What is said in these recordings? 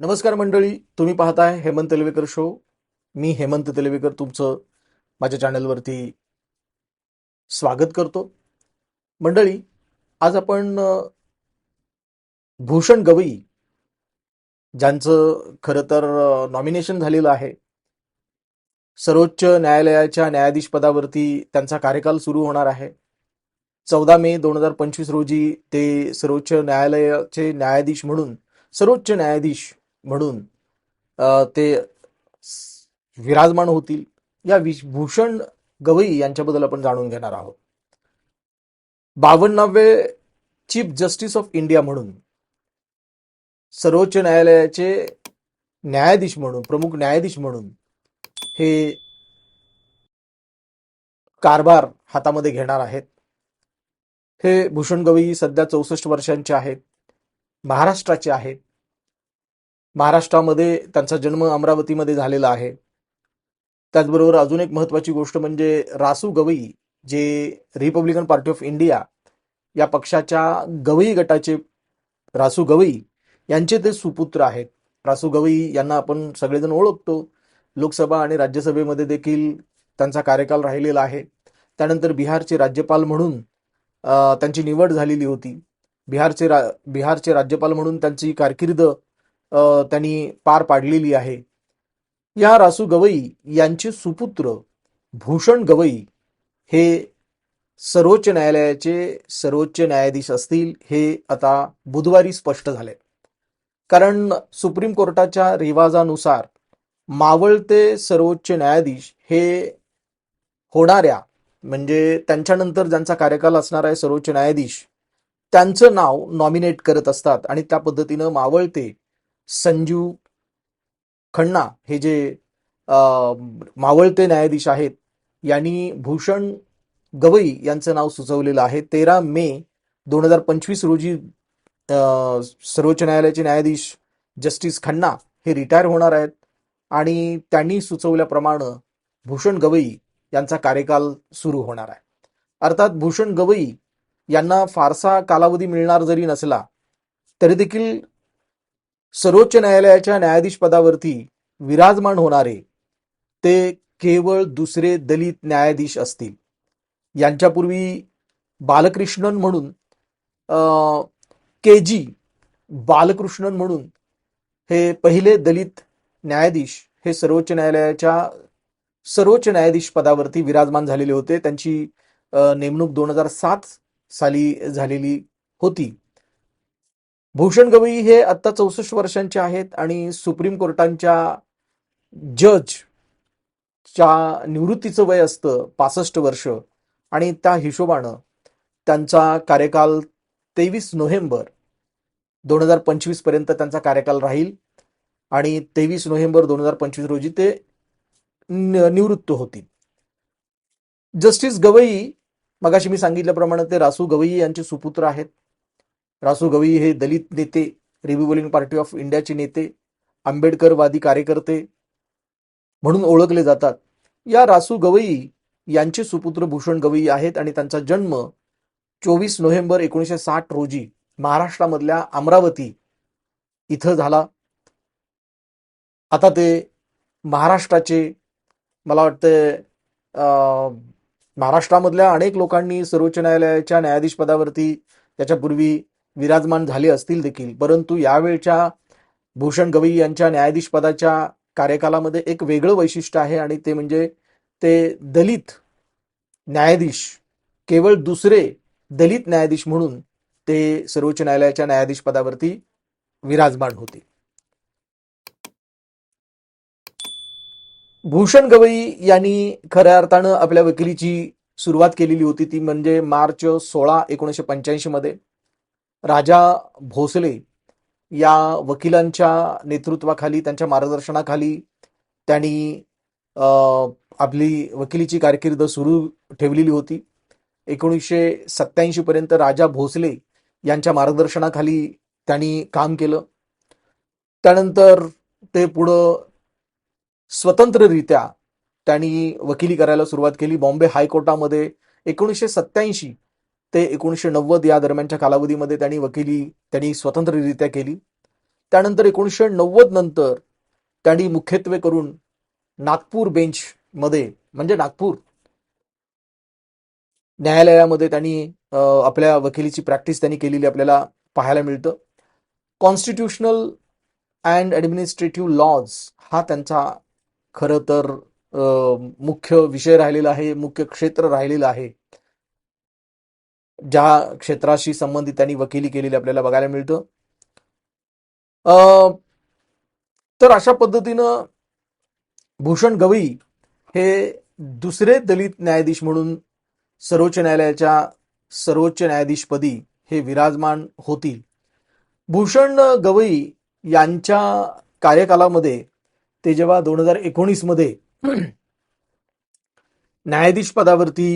नमस्कार मंडळी तुम्ही पाहताय हेमंत तेलवेकर शो मी हेमंत तेलवेकर तुमचं माझ्या चॅनलवरती स्वागत करतो. मंडळी आज आपण भूषण गवई ज्यांचं खरं तर नॉमिनेशन झालेलं आहे. सर्वोच्च न्यायालयाच्या न्यायाधीश पदावरती त्यांचा कार्यकाल सुरू होणार आहे. चौदा मे दोन हजार पंचवीस रोजी ते सर्वोच्च न्यायालयाचे न्यायाधीश म्हणून सर्वोच्च न्यायाधीश म्हणून ते विराजमान होतील. या विश- भूषण गवई यांच्याबद्दल आपण जाणून घेणार आहोत. बावन्नावे चीफ जस्टिस ऑफ इंडिया म्हणून सर्वोच्च न्यायालयाचे न्यायाधीश म्हणून प्रमुख न्यायाधीश म्हणून हे कारभार हातामध्ये घेणार आहेत. हे भूषण गवई सध्या चौसष्ट वर्षांचे आहेत. महाराष्ट्राचे आहेत. महाराष्ट्रामध्ये त्यांचा जन्म अमरावतीमध्ये झालेला आहे. त्याचबरोबर अजून एक महत्त्वाची गोष्ट म्हणजे रासू गवई जे रिपब्लिकन पार्टी ऑफ इंडिया या पक्षाच्या गवई गटाचे रासू गवई यांचे ते सुपुत्र आहेत. रासू गवई यांना आपण सगळेजण ओळखतो. लोकसभा आणि राज्यसभेमध्ये देखील त्यांचा कार्यकाल राहिलेला आहे. त्यानंतर बिहारचे राज्यपाल म्हणून त्यांची निवड झालेली होती. बिहारचे रा बिहारचे राज्यपाल म्हणून त्यांची कारकीर्द त्यांनी पार पाडलेली आहे. या रासू गवई यांचे सुपुत्र भूषण गवई हे सर्वोच्च न्यायालयाचे सर्वोच्च न्यायाधीश असतील हे आता बुधवारी स्पष्ट झाले. कारण सुप्रीम कोर्टाच्या रिवाजानुसार मावळते सर्वोच्च न्यायाधीश हे होणाऱ्या म्हणजे त्यांच्यानंतर ज्यांचा कार्यकाल असणार आहे सर्वोच्च न्यायाधीश त्यांचं नाव नॉमिनेट करत असतात आणि त्या पद्धतीनं मावळते संजीव खन्ना हे जे मावळते न्यायाधीश आहेत यांनी भूषण गवई यांचं नाव सुचवलेलं आहे. तेरा मे दोन हजार पंचवीस रोजी सर्वोच्च न्यायालयाचे न्यायाधीश जस्टिस खन्ना हे रिटायर होणार आहेत आणि त्यांनी सुचवल्याप्रमाणे भूषण गवई यांचा कार्यकाल सुरू होणार आहे. अर्थात भूषण गवई यांना फारसा कालावधी मिळणार जरी नसला तरी देखील सर्वोच्च न्यायालयाच्या न्यायाधीश पदावरती विराजमान होणारे ते केवळ दुसरे दलित न्यायाधीश असतील. यांच्यापूर्वी बालकृष्णन म्हणून के जी बालकृष्णन म्हणून हे पहिले दलित न्यायाधीश हे सर्वोच्च न्यायालयाच्या सर्वोच्च न्यायाधीश पदावरती विराजमान झालेले होते. त्यांची नेमणूक दोन हजार सात साली झालेली होती. भूषण गवई हे आता चौसष्ट वर्षांचे आहेत आणि सुप्रीम कोर्टांच्या जज च्या निवृत्तीचं वय असतं पासष्ट वर्ष. आणि त्या हिशोबानं त्यांचा कार्यकाल तेवीस नोव्हेंबर दोन हजार पंचवीसपर्यंत त्यांचा कार्यकाल राहील. आणि तेवीस नोव्हेंबर दोन हजार पंचवीस रोजी ते निवृत्त होतील. जस्टिस गवई मगाशी मी सांगितल्याप्रमाणे ते रासू गवई यांचे सुपुत्र आहेत. रासू गवई हे दलित नेते रिपब्लिकन पार्टी ऑफ इंडियाचे नेते आंबेडकरवादी कार्यकर्ते म्हणून ओळखले जातात. या रासू गवई यांचे सुपुत्र भूषण गवई आहेत आणि त्यांचा जन्म चोवीस नोव्हेंबर एकोणीसशे साठ रोजी महाराष्ट्रामधल्या अमरावती इथं झाला. आता ते महाराष्ट्राचे मला वाटतं अं, महाराष्ट्रामधल्या अनेक लोकांनी सर्वोच्च न्यायालयाच्या न्यायाधीश पदावरती त्याच्यापूर्वी विराजमान झाले असतील देखील. परंतु यावेळच्या भूषण गवई यांच्या न्यायाधीश पदाच्या कार्यकालामध्ये एक वेगळं वैशिष्ट्य आहे आणि ते म्हणजे ते दलित न्यायाधीश केवळ दुसरे दलित न्यायाधीश म्हणून ते सर्वोच्च न्यायालयाच्या न्यायाधीश पदावरती विराजमान होते. भूषण गवई यांनी खऱ्या अर्थानं आपल्या वकिलीची सुरुवात केलेली होती ती म्हणजे मार्च सोळा एकोणीसशे पंच्याऐंशी मध्ये राजा भोसले या वकिलांच्या नेतृत्वाखाली त्यांच्या मार्गदर्शनाखाली त्यांनी आपली वकिलीची कारकीर्द सुरू ठेवलेली होती. एकोणीसशे सत्याऐंशी पर्यंत राजा भोसले यांच्या मार्गदर्शनाखाली त्यांनी काम केलं. त्यानंतर ते पुढं स्वतंत्ररित्या त्यांनी वकिली करायला सुरुवात केली. बॉम्बे हायकोर्टामध्ये एकोणीसशे सत्याऐंशी ते एकोणीसशे नव्वद या दरम्यानच्या कालावधीमध्ये त्यांनी वकिली त्यांनी स्वतंत्ररित्या केली. त्यानंतर एकोणीसशे नव्वद नंतर त्यांनी मुख्यत्वे करून नागपूर बेंच मध्ये म्हणजे नागपूर न्यायालयामध्ये त्यांनी आपल्या वकिलीची प्रॅक्टिस त्यांनी केलेली आपल्याला पाहायला मिळतं. कॉन्स्टिट्युशनल अँड ॲडमिनिस्ट्रेटिव्ह लॉज हा त्यांचा खरं तर मुख्य विषय राहिलेला आहे मुख्य क्षेत्र राहिलेलं आहे. ज्या क्षेत्राशी संबंधित त्यांनी वकिली केलेली आपल्याला बघायला मिळतं. तर अशा पद्धतीनं भूषण गवई हे दुसरे दलित न्यायाधीश म्हणून सर्वोच्च न्यायालयाच्या सर्वोच्च न्यायाधीशपदी हे विराजमान होतील. भूषण गवई यांच्या कार्यकालामध्ये ते जेव्हा दोन हजार एकोणीसमध्ये न्यायाधीश पदावरती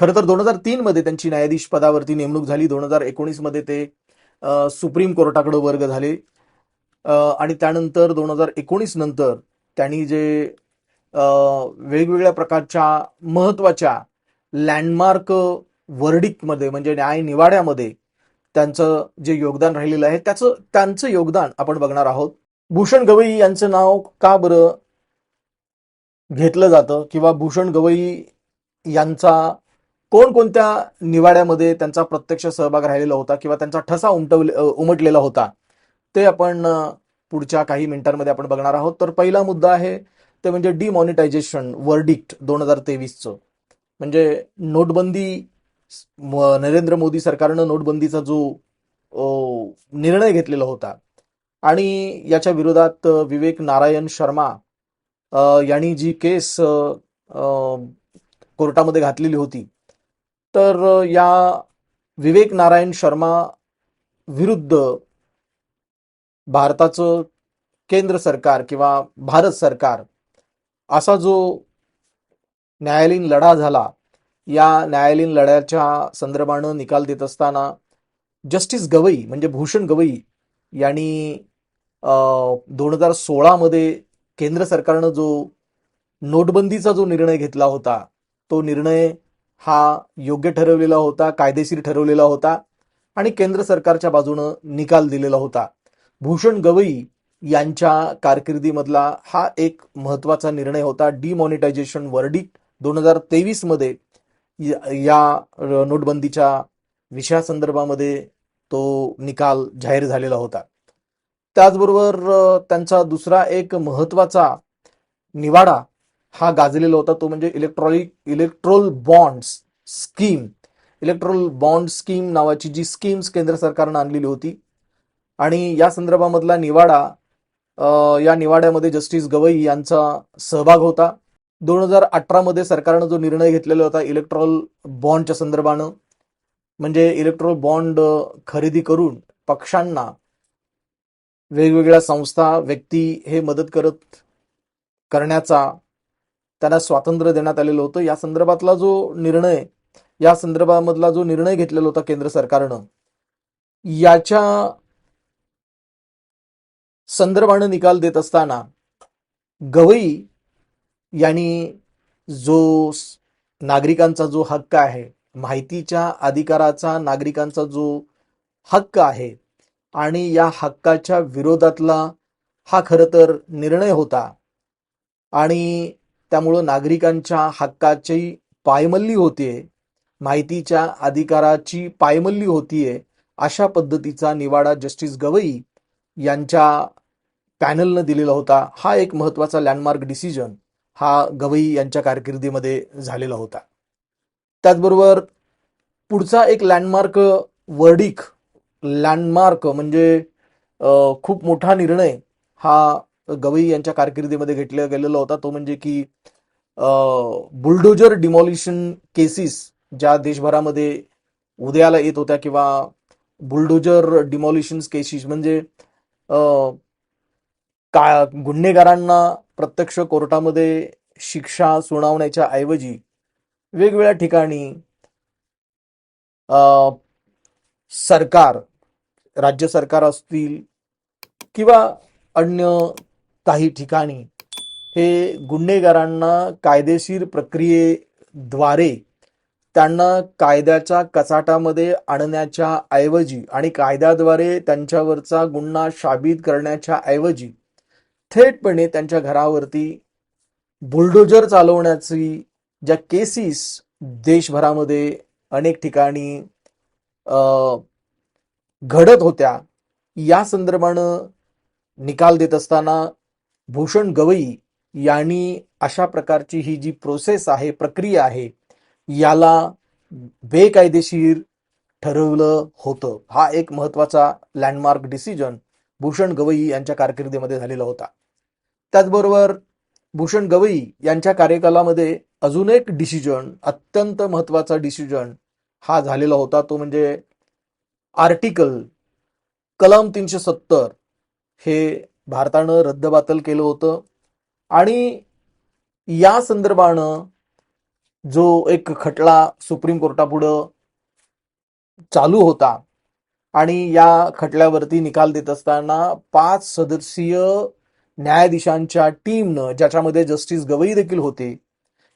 खरं तर दोन हजार तीन मध्ये त्यांची न्यायाधीश पदावरती नेमणूक झाली. दोन हजार एकोणीसमध्ये ते सुप्रीम कोर्टाकडे वर्ग झाले. आणि त्यानंतर दोन हजार एकोणीस नंतर त्यांनी जे वेगवेगळ्या प्रकारच्या महत्त्वाच्या लँडमार्क वर्डिकमध्ये म्हणजे न्याय निवाड्यामध्ये त्यांचं जे योगदान राहिलेलं आहे त्याचं त्यांचं योगदान आपण बघणार आहोत. भूषण गवई यांचं नाव का बरं घेतलं जातं? किंवा भूषण गवई यांचा कोणकोणत्या निवाड्यामध्ये त्यांचा प्रत्यक्ष सहभाग राहिलेला होता किंवा त्यांचा ठसा उमटवले उमटलेला होता ते आपण पुढच्या काही मिनिटांमध्ये आपण बघणार आहोत. तर पहिला मुद्दा आहे ते म्हणजे डिमॉनिटायझेशन वर्डिक्ट दोन हजार तेवीसचं. म्हणजे नोटबंदी नरेंद्र मोदी सरकारनं नोटबंदीचा जो निर्णय घेतलेला होता आणि याच्या विरोधात विवेक नारायण शर्मा यांनी जी केस कोर्टामध्ये घातलेली होती तर या विवेक नारायण शर्मा विरुद्ध भारताचं केंद्र सरकार किंवा भारत सरकार असा जो न्यायालयीन लढा झाला या न्यायालयीन लढ्याच्या संदर्भानं निकाल देत असताना जस्टिस गवई म्हणजे भूषण गवई यांनी दोन हजार सोळामध्ये केंद्र सरकारनं जो नोटबंदीचा जो निर्णय घेतला होता तो निर्णय हा योग्य ठरवलेला होता कायदेशीर ठरवलेला होता आणि केंद्र सरकारच्या बाजूनं निकाल दिलेला होता. भूषण गवई यांच्या कारकिर्दीमधला हा एक महत्त्वाचा निर्णय होता. डिमॉनिटायझेशन वर्डिक दोन हजार तेवीसमध्ये या नोटबंदीच्या विषयासंदर्भामध्ये तो निकाल जाहीर झालेला होता. त्याचबरोबर त्यांचा दुसरा एक महत्त्वाचा निवाडा हा गाजलेला होता तो म्हणजे electronic electoral bonds scheme electoral bond scheme नावाची जी स्कीम्स केंद्र सरकारनं आणलेली होती. आणि या संदर्भामधला निवाडा या निवाड्यामध्ये जस्टिस गवई यांचा सहभाग होता. दोन हजार अठरामध्ये सरकारनं जो निर्णय घेतलेला होता इलेक्ट्रॉल बॉन्डच्या संदर्भानं म्हणजे इलेक्ट्रॉल बॉन्ड खरेदी करून पक्षांना वेगवेगळ्या संस्था व्यक्ती हे मदत करत करण्याचा त्यांना स्वातंत्र्य देण्यात आलेलं होतं. या संदर्भातला जो निर्णय या संदर्भामधला जो निर्णय घेतलेला होता केंद्र सरकारनं याच्या संदर्भानं निकाल देत असताना गवई यांनी जो नागरिकांचा जो हक्क आहे माहितीच्या अधिकाराचा नागरिकांचा जो हक्क आहे आणि या हक्काच्या विरोधातला हा खरं तर निर्णय होता आणि त्यामुळं नागरिकांच्या हक्काची पायमल्ली होतीये माहितीच्या अधिकाराची पायमल्ली होतीये अशा पद्धतीचा निवाडा जस्टिस गवई यांच्या पॅनलनं दिलेला होता. हा एक महत्त्वाचा लँडमार्क डिसिजन हा गवई यांच्या कारकिर्दीमध्ये झालेला होता. त्याचबरोबर पुढचा एक लँडमार्क वर्डिक लँडमार्क म्हणजे खूप मोठा निर्णय हा गवई यांच्या कारकिर्दीमध्ये घेतला गेलेला होता. तो म्हणजे की बुलडोजर डिमॉलिशन केसेस ज्या देशभरामध्ये उदयाला येत होत्या किंवा बुलडोजर डिमॉलिशन केसेस म्हणजे का गुन्हेगारांना प्रत्यक्ष कोर्टामध्ये शिक्षा सुनावण्याच्या ऐवजी वेगवेगळ्या ठिकाणी सरकार राज्य सरकार असतील किंवा अन्य काही ठिकाणी. हे गुन्हेगारांना कायदेशीर प्रक्रियेद्वारे त्यांना कायद्याच्या कचाटामध्ये आणण्याच्या ऐवजी आणि कायद्याद्वारे त्यांच्यावरचा गुन्हा शाबित करण्याच्या ऐवजी थेटपणे त्यांच्या घरावरती बुलडोजर चालवण्याची ज्या केसेस देशभरामध्ये अनेक ठिकाणी घडत होत्या या संदर्भानं निकाल देत असताना भूषण गवई यांनी अशा प्रकारची ही जी प्रोसेस आहे प्रक्रिया आहे याला बेकायदेशीर ठरवलं होतं. हा एक महत्त्वाचा लँडमार्क डिसिजन भूषण गवई यांच्या कारकिर्दीमध्ये झालेला होता. त्याचबरोबर भूषण गवई यांच्या कार्यकालामध्ये अजून एक डिसिजन अत्यंत महत्त्वाचा डिसिजन हा झालेला होता. तो म्हणजे आर्टिकल कलम तीनशे सत्तर हे भारतानं रद्दबातल केलं होतं. आणि या संदर्भानं जो एक खटला सुप्रीम कोर्टापुढं चालू होता आणि या खटल्यावरती निकाल देत असताना पाच सदस्यीय न्यायाधीशांच्या टीमनं ज्याच्यामध्ये जस्टिस गवई देखील होते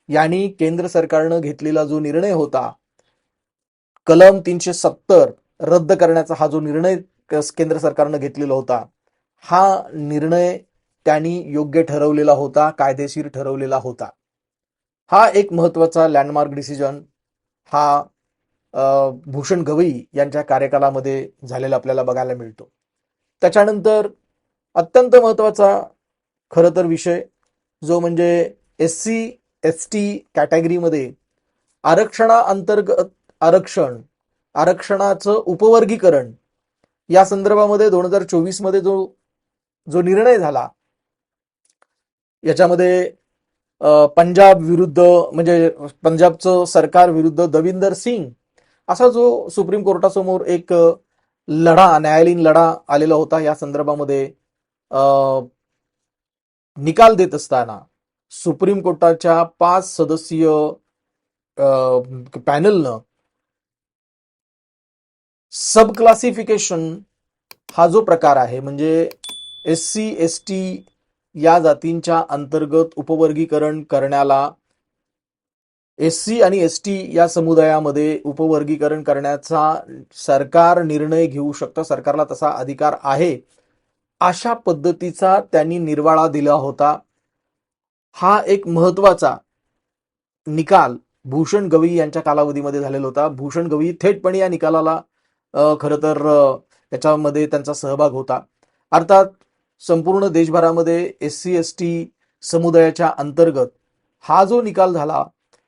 यांनी केंद्र सरकारनं घेतलेला जो निर्णय होता कलम तीनशे सत्तर रद्द करण्याचा हा जो निर्णय केंद्र सरकारनं घेतलेला होता हा निर्णय त्यांनी योग्य ठरवलेला होता कायदेशीर ठरवलेला होता. हा एक महत्त्वाचा लँडमार्क डिसिजन हा भूषण गवई यांच्या कार्यकालामध्ये झालेला आपल्याला बघायला मिळतो. त्याच्यानंतर अत्यंत महत्त्वाचा खरं तर विषय जो म्हणजे एस सी एस टी कॅटेगरीमध्ये आरक्षणाअंतर्गत आरक्षण आरक्षणाचं उपवर्गीकरण या संदर्भामध्ये दोन हजार चोवीसमध्ये जो जो निर्णय झाला याच्यामध्ये पंजाब विरुद्ध म्हणजे पंजाबचं सरकार विरुद्ध दविंदर सिंग असा जो सुप्रीम कोर्टासमोर एक लढा न्यायालयीन लढा आलेला होता या संदर्भामध्ये निकाल देत असताना सुप्रीम कोर्टाच्या पाच सदस्यीय पॅनलनं सब क्लासिफिकेशन हा जो प्रकार आहे म्हणजे एस सी एस टी या जातींच्या अंतर्गत उपवर्गीकरण करण्याला एस सी आणि एस टी या समुदायामध्ये उपवर्गीकरण करण्याचा सरकार निर्णय घेऊ शकतं सरकारला तसा अधिकार आहे. अशा पद्धतीचा त्यांनी निर्वाळा दिला होता. हा एक महत्त्वाचा निकाल भूषण गवई यांच्या कालावधीमध्ये झालेला होता. भूषण गवई थेटपणे या निकालाला खरं तर त्याच्यामध्ये याच्यामध्ये त्यांचा सहभाग होता. अर्थात संपूर्ण देशभरामध्ये एस सी एस टी समुदायाच्या अंतर्गत हा जो निकाल झाला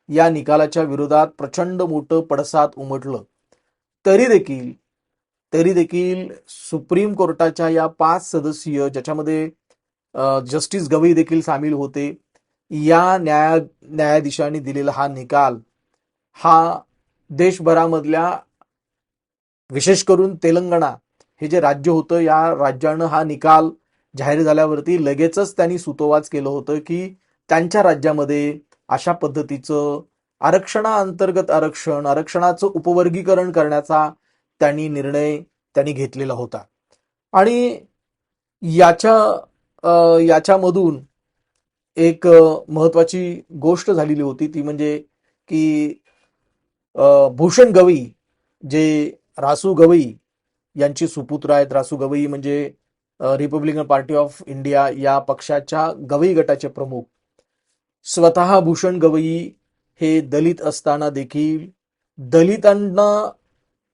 या निकालाच्या विरोधात प्रचंड मोठं पडसाद उमटलं. तरी देखील तरी देखील सुप्रीम कोर्टाच्या या पाच सदस्यीय ज्याच्यामध्ये जस्टिस गवई देखील सामील होते या न्याया न्यायाधीशांनी दिलेला हा निकाल हा देशभरामधल्या विशेष करून तेलंगणा हे जे राज्य होतं या राज्यानं हा निकाल जाहीर झाल्यावरती लगेचच त्यांनी सुतोवाच केलं होतं की त्यांच्या राज्यामध्ये अशा पद्धतीचं आरक्षणाअंतर्गत आरक्षण आरक्षणाचं उपवर्गीकरण करण्याचा त्यांनी निर्णय त्यांनी घेतलेला होता. आणि याच्या याच्यामधून एक महत्वाची गोष्ट झालेली होती ती म्हणजे की भूषण गवई जे रासू गवई यांची सुपुत्र आहेत रासू गवई म्हणजे रिपब्लिकन पार्टी ऑफ इंडिया या पक्षाच्या गवई गटाचे प्रमुख. स्वतः भूषण गवई हे दलित असताना देखील दलितांना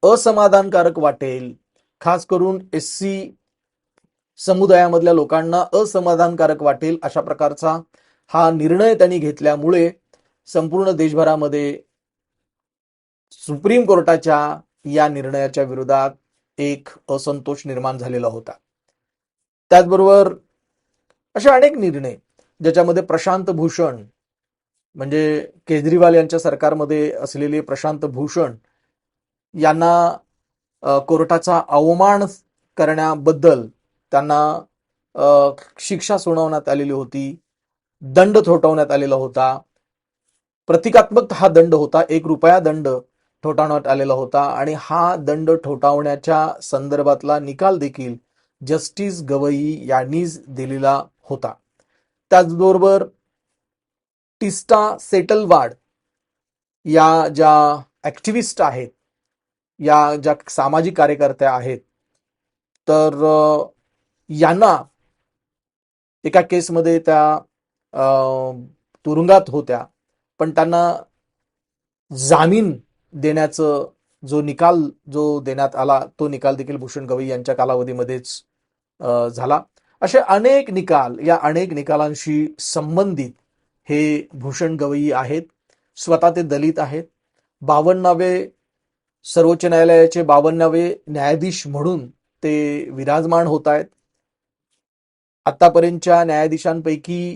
असमाधानकारक वाटेल. खास करून एस सी समुदायामधल्या लोकांना असमाधानकारक वाटेल अशा प्रकारचा हा निर्णय त्यांनी घेतल्यामुळे संपूर्ण देशभरामध्ये सुप्रीम कोर्टाच्या या निर्णयाच्या विरोधात एक असंतोष निर्माण झालेला होता. त्याचबरोबर असे अनेक निर्णय ज्याच्यामध्ये प्रशांत भूषण म्हणजे केजरीवाल यांच्या सरकारमध्ये असलेले प्रशांत भूषण यांना कोर्टाचा अवमान करण्याबद्दल त्यांना शिक्षा सुनावण्यात आलेली होती दंड थोपवण्यात आलेला होता. प्रतिकात्मक हा दंड होता एक रुपया दंड ठोठावण्यात आलेला होता आणि हा दंड ठोठावण्याच्या संदर्भातला निकाल देखील जस्टिस गवई यांनीच दिलेला होता. त्याचबरोबर टिस्टा सेटलवाड या ज्या ॲक्टिव्हिस्ट आहेत या ज्या सामाजिक कार्यकर्त्या आहेत तर यांना एका केसमध्ये त्या तुरुंगात होत्या. पण त्यांना जामीन देण्याचं जो निकाल जो देण्यात आला तो निकाल देखील भूषण गवई यांच्या कालावधीमध्येच झाला. असे अनेक निकाल या अनेक निकालांशी संबंधित हे भूषण गवई आहेत स्वतः ते दलित आहेत. बावन्नावे सर्वोच्च न्यायालयाचे बावन्नावे न्यायाधीश म्हणून ते विराजमान होत आहेत. आतापर्यंतच्या न्यायाधीशांपैकी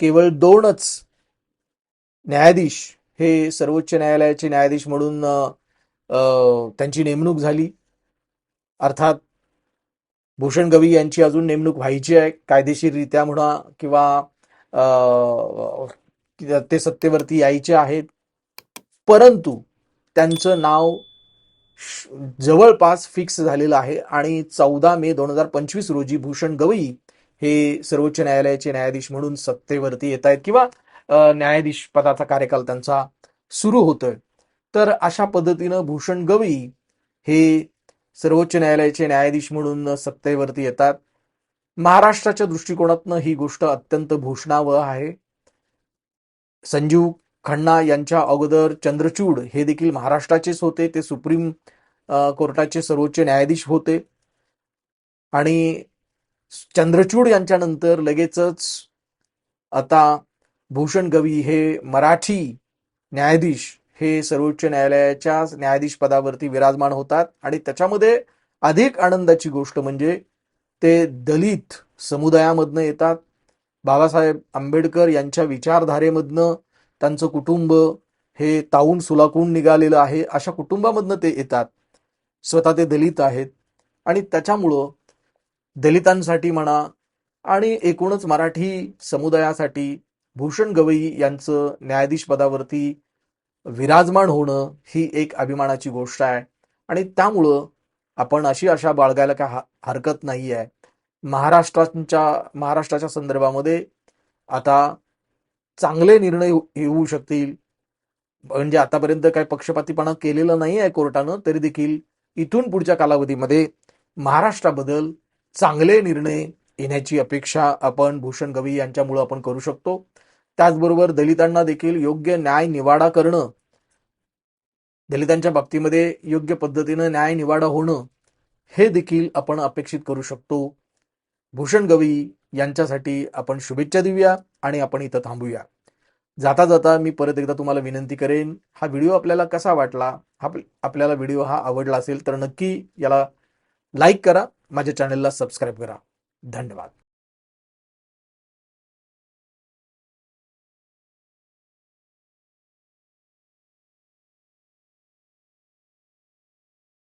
केवळ दोनच न्यायाधीश हे सर्वोच्च न्यायालयाचे न्यायाधीश म्हणून त्यांची नेमणूक झाली. अर्थात भूषण गवई यांची अजून नेमणूक व्हायची आहे कायदेशीररित्या म्हणा किंवा ते सत्तेवरती यायचे आहेत. परंतु त्यांचं नाव जवळपास फिक्स झालेलं आहे आणि चौदा मे दोन हजार पंचवीस रोजी भूषण गवई हे सर्वोच्च न्यायालयाचे न्यायाधीश म्हणून सत्तेवरती येत आहेत किंवा न्यायाधीश पदाचा कार्यकाल त्यांचा सुरू होतोय. तर अशा पद्धतीनं भूषण गवई हे सर्वोच्च न्यायालयाचे न्यायाधीश म्हणून सत्तेवरती येतात. महाराष्ट्राच्या दृष्टिकोनातनं ही गोष्ट अत्यंत भूषणावह आहे. संजीव खन्ना यांच्या अगोदर चंद्रचूड हे देखील महाराष्ट्राचेच होते. ते सुप्रीम कोर्टाचे सर्वोच्च न्यायाधीश होते. आणि चंद्रचूड यांच्यानंतर लगेचच आता भूषण गवी हे मराठी न्यायाधीश हे सर्वोच्च न्यायालयाच्या न्यायाधीश पदावरती विराजमान होतात आणि त्याच्यामध्ये अधिक आनंदाची गोष्ट म्हणजे ते दलित समुदायामधनं येतात. बाबासाहेब आंबेडकर यांच्या विचारधारेमधनं त्यांचं कुटुंब हे तावून सुलाकून निघालेलं आहे अशा कुटुंबामधनं ते येतात. स्वतः ते दलित आहेत आणि त्याच्यामुळं दलितांसाठी म्हणा आणि एकूणच मराठी समुदायासाठी भूषण गवई यांचं न्यायाधीश पदावरती विराजमान होणं ही एक अभिमानाची गोष्ट आहे. आणि त्यामुळं आपण अशी आशा बाळगायला काय हा- हरकत नाही आहे महाराष्ट्राच्या महाराष्ट्राच्या संदर्भामध्ये आता चांगले निर्णय हो- येऊ- येऊ शकतील. म्हणजे आतापर्यंत काही पक्षपातीपणा केलेलं नाही आहे कोर्टानं तरी देखील इथून पुढच्या कालावधीमध्ये महाराष्ट्राबद्दल चांगले निर्णय येण्याची अपेक्षा आपण भूषण गवई यांच्यामुळं आपण करू शकतो. त्याचबरोबर दलितांना देखील योग्य न्याय निवाडा करणं दलितांच्या बाबतीमध्ये योग्य पद्धतीनं न्याय निवाडा होणं हे देखील आपण अपेक्षित करू शकतो. भूषण गवई यांच्यासाठी आपण शुभेच्छा देऊया आणि आपण इथं थांबूया. जाता जाता मी परत एकदा तुम्हाला विनंती करेन हा व्हिडिओ आपल्याला कसा वाटला हा आपल्याला व्हिडिओ हा आवडला असेल तर नक्की याला लाईक करा माझ्या चॅनलला सबस्क्राईब करा. धन्यवाद.